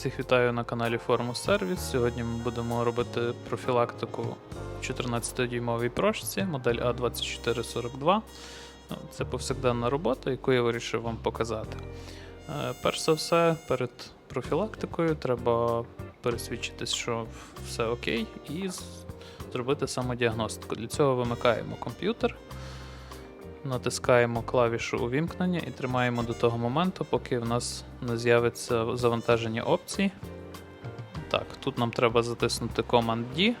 Всіх вітаю на каналі Формус Сервіс. Сьогодні ми будемо робити профілактику 14-дюймовій прошці, модель А2442. Ну, Це повсякденна робота, яку я вирішив вам показати. Е, Перш за все, перед профілактикою треба пересвідчитись, що все окей, і зробити самодіагностику. Для цього вимикаємо комп'ютер, натискаємо клавішу увімкнення і тримаємо до того моменту, поки в нас не з'явиться завантаження опцій. Так, тут нам треба затиснути Command-D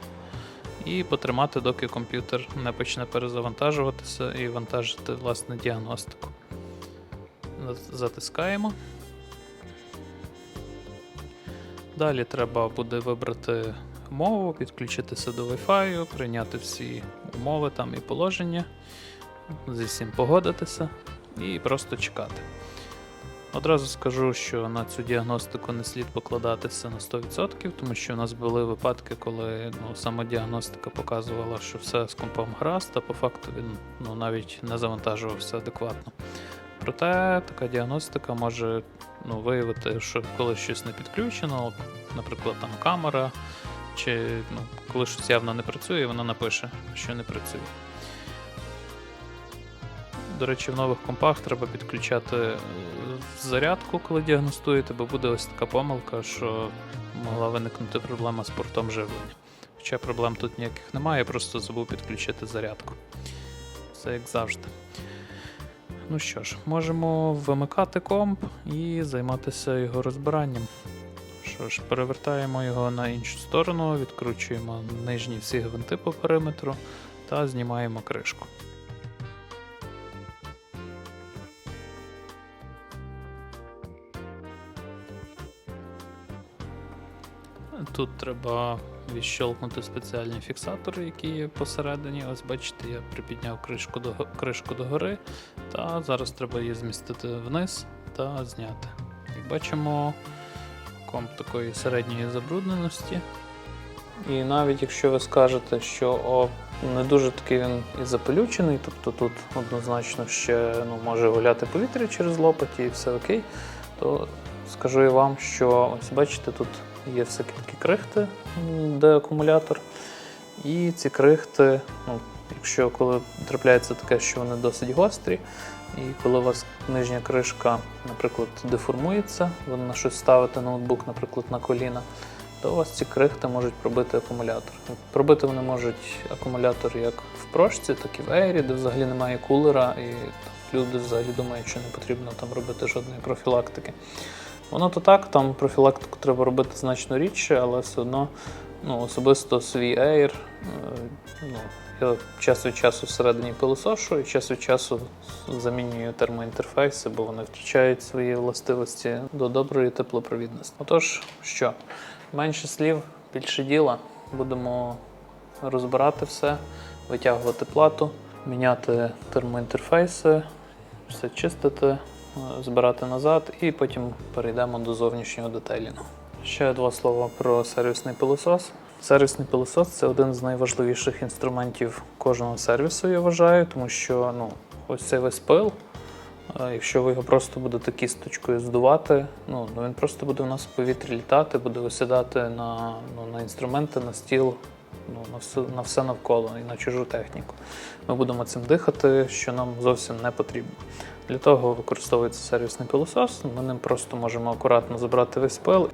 і потримати, доки комп'ютер не почне перезавантажуватися і вантажити власне діагностику. Затискаємо. Далі треба буде вибрати мову, підключитися до Wi-Fi, прийняти всі умови там і положення, зі всім погодитися і просто чекати. Одразу скажу, що на цю діагностику не слід покладатися на 100%, тому що в нас були випадки, коли ну, самодіагностика показувала, що все з компом гаразд, а по факту він ну, навіть не завантажувався адекватно. Проте така діагностика може ну, виявити, що коли щось не підключено, наприклад, там камера, чи ну, коли щось явно не працює, вона напише, що не працює. До речі, в нових компах треба підключати е, зарядку, коли діагностуєте, бо буде ось така помилка, що могла виникнути проблема з портом живлення. Хоча проблем тут ніяких немає, просто забув підключити зарядку. Все як завжди. Ну що ж, можемо вимикати комп і займатися його розбиранням. Що ж, перевертаємо його на іншу сторону, відкручуємо нижні всі гвинти по периметру та знімаємо кришку. Тут треба відщелкнути спеціальні фіксатори, які є посередині. Ось бачите, я припідняв кришку до, кришку догори, та зараз треба її змістити вниз та зняти. Як бачимо, комп такої середньої забрудненості. І навіть якщо ви скажете, що о, не дуже такий він і запелючений, тобто тут однозначно ще ну, може гуляти повітря через лопаті і все окей, то скажу і вам, що ось бачите, тут є всякі такі крихти, де акумулятор. І ці крихти, ну, якщо коли трапляється таке, що вони досить гострі, і коли у вас нижня кришка, наприклад, деформується, ви на щось ставите ноутбук, наприклад, на коліна, то у вас ці крихти можуть пробити акумулятор. Пробити вони можуть акумулятор як в прошці, так і в Air, де взагалі немає кулера, і люди взагалі думають, що не потрібно там робити жодної профілактики. Воно то так, там профілактику треба робити значно рідше, але все одно ну, особисто свій Air, е, ну, я час від часу всередині пилосошу і час від часу замінюю термоінтерфейси, бо вони втрачають свої властивості до доброї теплопровідності. Отож, що, менше слів, більше діла. Будемо розбирати все, витягувати плату, міняти термоінтерфейси, все чистити, збирати назад і потім перейдемо до зовнішнього детелінгу. Ще два слова про сервісний пилосос. Сервісний пилосос це один з найважливіших інструментів кожного сервісу, я вважаю, тому що ну, ось цей весь пил, е, якщо ви його просто будете кісточкою здувати, ну, він просто буде у нас в повітрі літати, буде висідати на, ну, на інструменти, на стіл, ну, на, все, на все навколо і на чужу техніку. Ми будемо цим дихати, що нам зовсім не потрібно. Для того використовується сервісний пилосос. Ми ним просто можемо акуратно забрати весь пил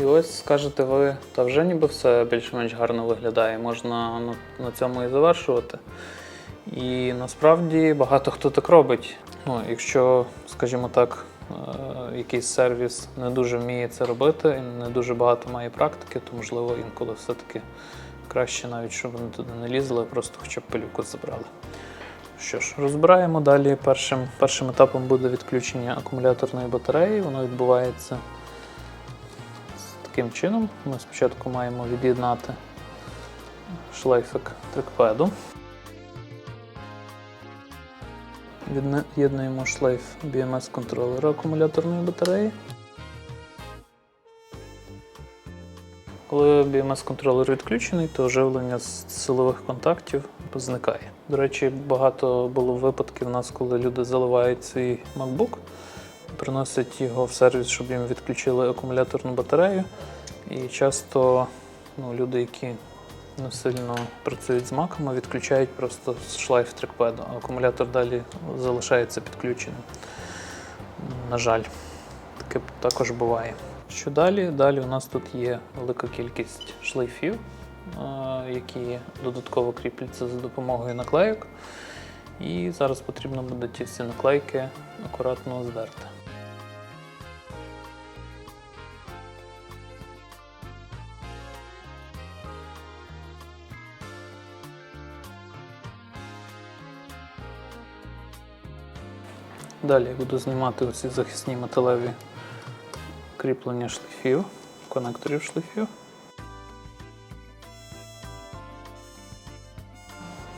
І ось скажете ви, та вже ніби все більш-менш гарно виглядає, можна на цьому і завершувати. І насправді багато хто так робить. Ну, якщо, скажімо так, е, якийсь сервіс не дуже вміє це робити і не дуже багато має практики, то можливо інколи все-таки краще навіть, щоб вони туди не лізли, просто хоча б пилюку забрали. Що ж, розбираємо далі. Першим, першим етапом буде відключення акумуляторної батареї. Воно відбувається таким чином. Ми спочатку маємо від'єднати шлейфик трекпеду. Від'єднуємо шлейф BMS контролера акумуляторної батареї. Коли BMS контролер відключений, то живлення з силових контактів зникає. До речі, багато було випадків у нас, коли люди заливають свій MacBook, приносять його в сервіс, щоб їм відключили акумуляторну батарею. І часто ну, люди, які не сильно працюють з маками, відключають просто шлейф трекпеду, а акумулятор далі залишається підключеним. На жаль, таке також буває. Що далі? Далі у нас тут є велика кількість шлейфів, які додатково кріпляться за допомогою наклейок. І зараз потрібно буде ті всі наклейки акуратно здерти. Далі я буду знімати оці захисні металеві кріплення шлейфів, конекторів шлейфів.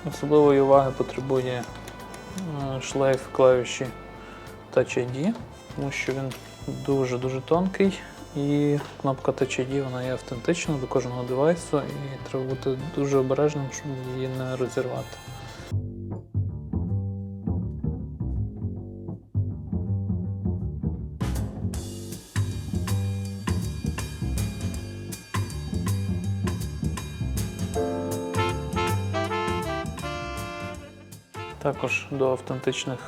Особливої уваги потребує е, шлейф клавіші Touch ID, тому що він дуже-дуже тонкий і кнопка Touch ID вона є автентична до кожного девайсу і треба бути дуже обережним, щоб її не розірвати. Також до автентичних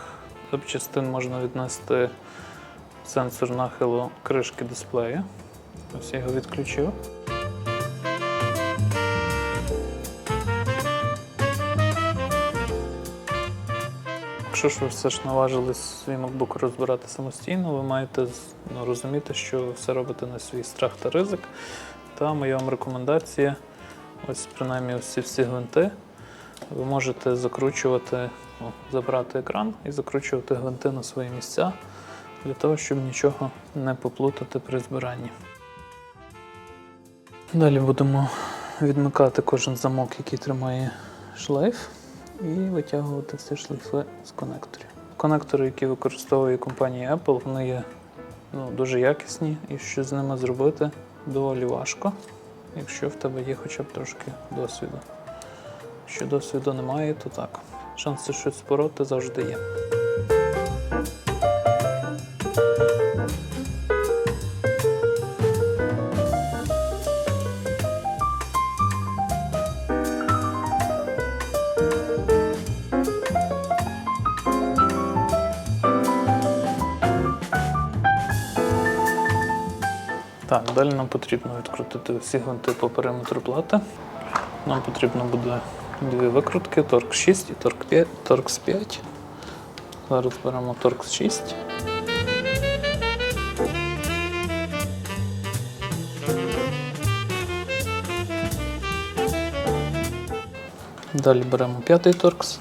запчастин можна віднести сенсор нахилу кришки дисплея. Ось я його відключив. Якщо ж ви все ж наважились свій MacBook розбирати самостійно, ви маєте ну, розуміти, що все робите на свій страх та ризик. Та моя вам рекомендація, ось принаймні ось ці всі гвинти, ви можете закручувати, о, забрати екран і закручувати гвинти на свої місця для того, щоб нічого не поплутати при збиранні. Далі будемо відмикати кожен замок, який тримає шлейф, і витягувати всі шлейфи з конекторів. Конектори, які використовує компанія Apple, вони є ну, дуже якісні, і що з ними зробити доволі важко, якщо в тебе є хоча б трошки досвіду. Якщо досвіду немає, то так. Шанси щось спороти завжди є. Так, далі нам потрібно відкрутити всі гвинти по периметру плати. Нам потрібно буде дві викрутки, торкс 6 і торкс 5. Торкс 5. Зараз беремо торкс 6. Далі беремо п'ятий торкс.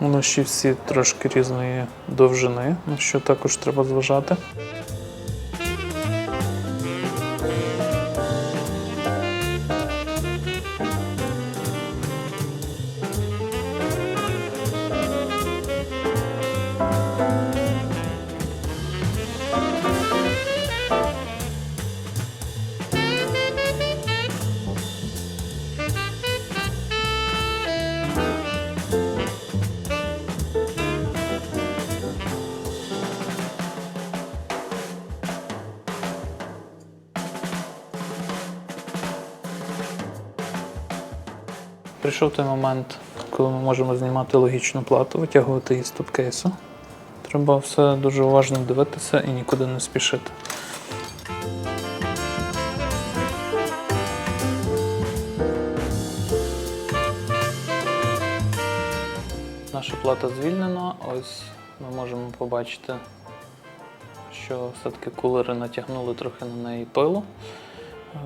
Воно ще всі трошки різної довжини, на що також треба зважати. Прийшов той момент, коли ми можемо знімати логічну плату, витягувати її з топкейсу. Треба все дуже уважно дивитися і нікуди не спішити. Наша плата звільнена. Ось ми можемо побачити, що все-таки кулери натягнули трохи на неї пилу.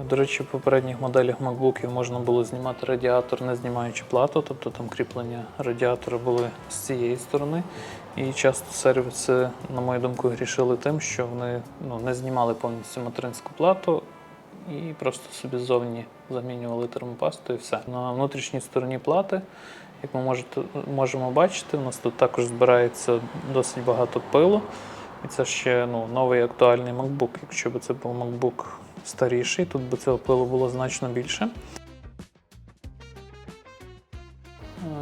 До речі, в попередніх моделях MacBookів можна було знімати радіатор, не знімаючи плату, тобто там кріплення радіатора були з цієї сторони. І часто сервіси, на мою думку, грішили тим, що вони ну, не знімали повністю материнську плату і просто собі ззовні замінювали термопасту і все. На внутрішній стороні плати, як ми можете, можемо бачити, у нас тут також збирається досить багато пилу. І це ще ну, новий актуальний MacBook. Якщо б це був MacBook старіший, тут би цього пилу було значно більше.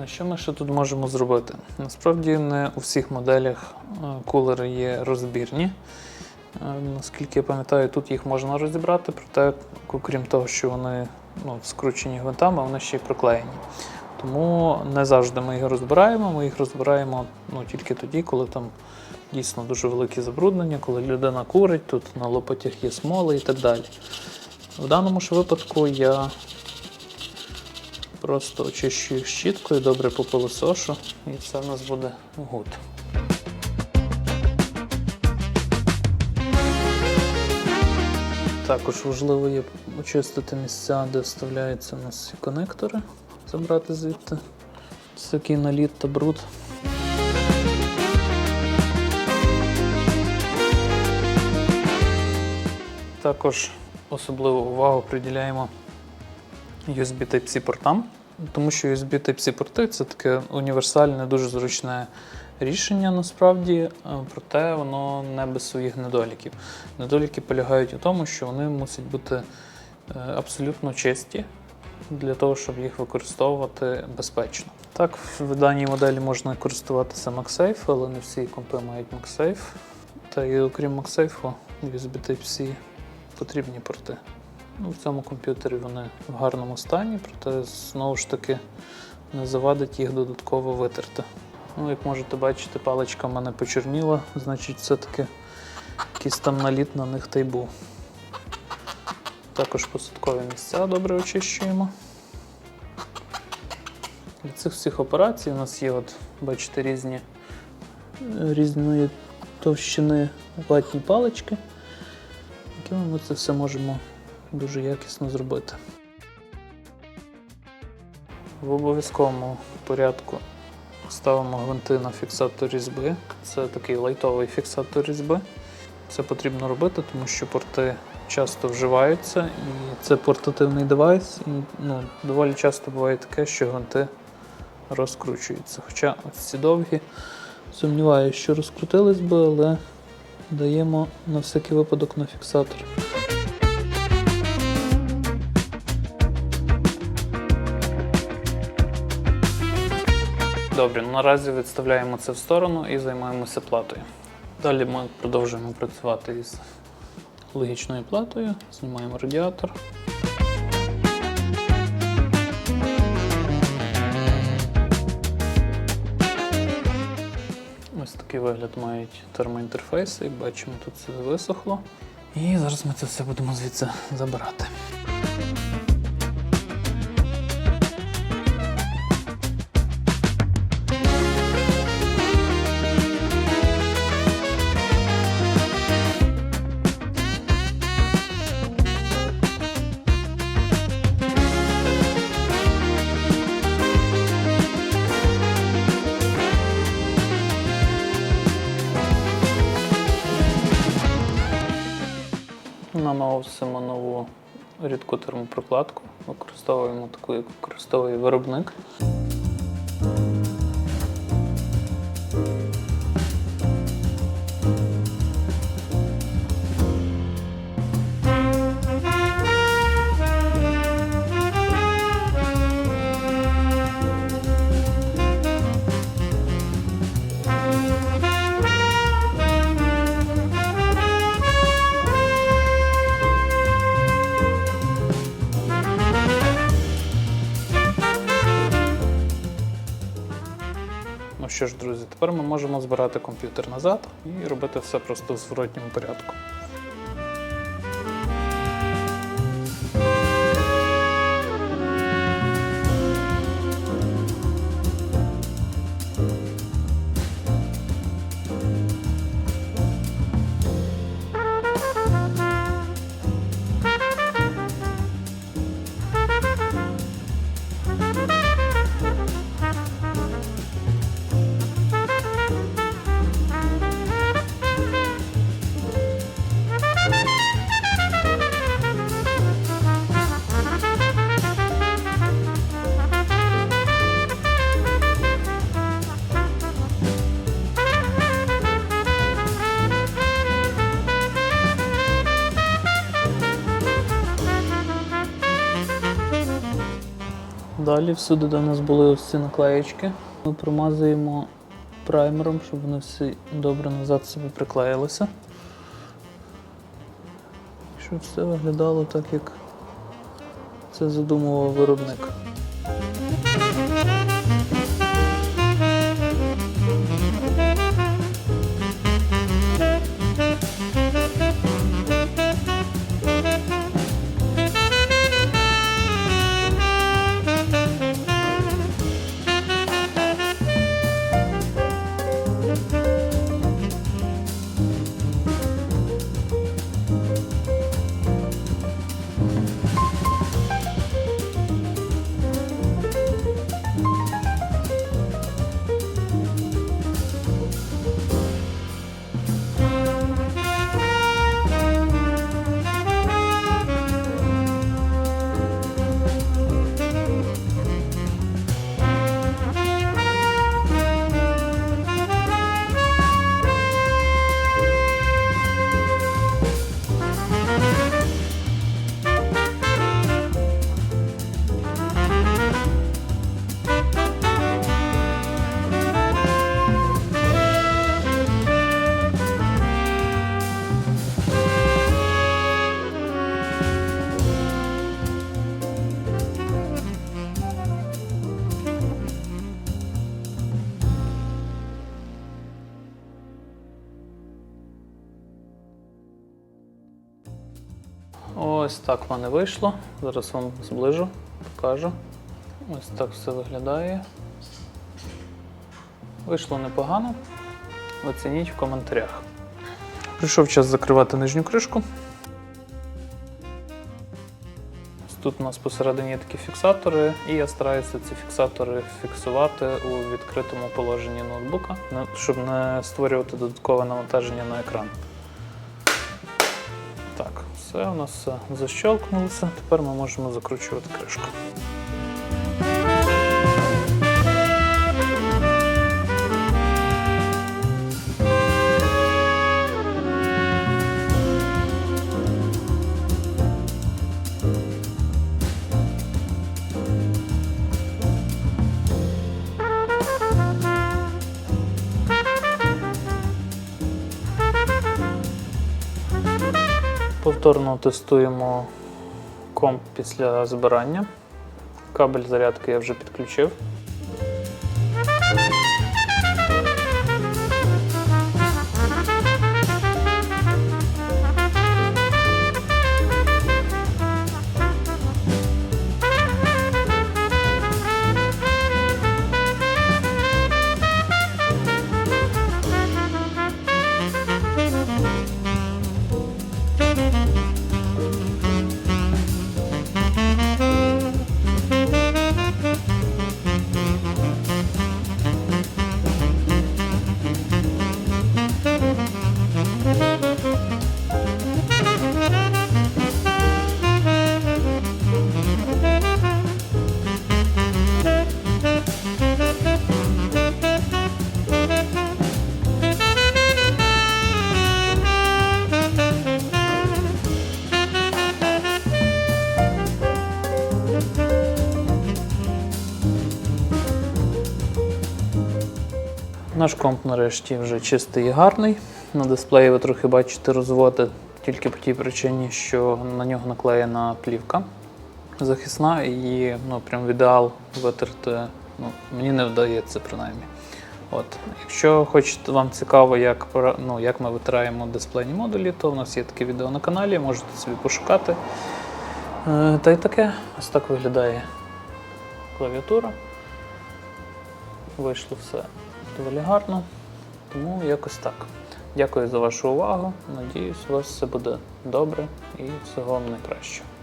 Що ми ще тут можемо зробити? Насправді не у всіх моделях е, кулери є розбірні. Е, Наскільки я пам'ятаю, тут їх можна розібрати, проте, окрім того, що вони ну, скручені гвинтами, вони ще й приклеєні. Тому не завжди ми їх розбираємо. Ми їх розбираємо ну, тільки тоді, коли там дійсно дуже великі забруднення, коли людина курить, тут на лопатях є смоли і так далі. В даному ж випадку я просто очищую щіткою, добре попилосошу, і все в нас буде гуд. Також важливо є очистити місця, де вставляються у нас конектори, забрати звідти всякий наліт та бруд. Також особливу увагу приділяємо USB Type-C портам, тому що USB Type-C порти це таке універсальне, дуже зручне рішення насправді, е, проте воно не без своїх недоліків. Недоліки полягають у тому, що вони мусять бути е, абсолютно чисті для того, щоб їх використовувати безпечно. Так, в даній моделі можна користуватися MagSafe, але не всі компи мають MagSafe. Та і окрім MagSafe, USB Type-C потрібні порти. Ну, в цьому комп'ютері вони в гарному стані, проте знову ж таки не завадить їх додатково витерти. Ну, як можете бачити, паличка в мене почорніла, значить все-таки якийсь там наліт на них та й був. Також посадкові місця добре очищуємо. Для цих всіх операцій у нас є, от, бачите, різні різної товщини ватні палички, якими ми це все можемо дуже якісно зробити. В обов'язковому порядку ставимо гвинти на фіксатор різьби. Це такий лайтовий фіксатор різьби. Це потрібно робити, тому що порти часто вживаються, і це портативний девайс. І ну, доволі часто буває таке, що гвинти розкручуються. Хоча ось ці довгі, сумніваюся, що розкрутились би, але даємо на всякий випадок на фіксатор. Добре, ну, наразі відставляємо це в сторону і займаємося платою. Далі ми продовжуємо працювати із логічною платою, знімаємо радіатор. Такий вигляд мають термоінтерфейси, бачимо, тут все висохло. І зараз ми це все будемо звідси забирати. Рідку термопрокладку. Використовуємо таку, як використовує виробник. Що ж, друзі, тепер ми можемо збирати комп'ютер назад і робити все просто в зворотньому порядку. Далі всюди, де в нас були ось ці наклеєчки, ми промазуємо праймером, щоб вони всі добре назад собі приклеїлися. Щоб все виглядало так, як це задумував виробник. Так в мене вийшло. Зараз вам зближу, покажу. Ось так все виглядає. Вийшло непогано. Оцініть в коментарях. Прийшов час закривати нижню кришку. Тут у нас посередині є такі фіксатори, і я стараюся ці фіксатори фіксувати у відкритому положенні ноутбука, щоб не створювати додаткове навантаження на екран. Все у нас все защелкнулося. Тепер ми можемо закручувати кришку. Повторно тестуємо комп після збирання. Кабель зарядки я вже підключив. Наш комп нарешті вже чистий і гарний. На дисплеї ви трохи бачите розводи тільки по тій причині, що на нього наклеєна плівка захисна, і ну, прям в ідеал витерти ну, мені не вдається принаймні. От. Якщо хочете, вам цікаво, як, ну, як ми витираємо дисплейні модулі, то у нас є таке відео на каналі, можете собі пошукати. Е, та й таке, ось так виглядає клавіатура. Вийшло все доволі гарно. Тому якось так. Дякую за вашу увагу. Надіюсь, у вас все буде добре і всього вам найкращого.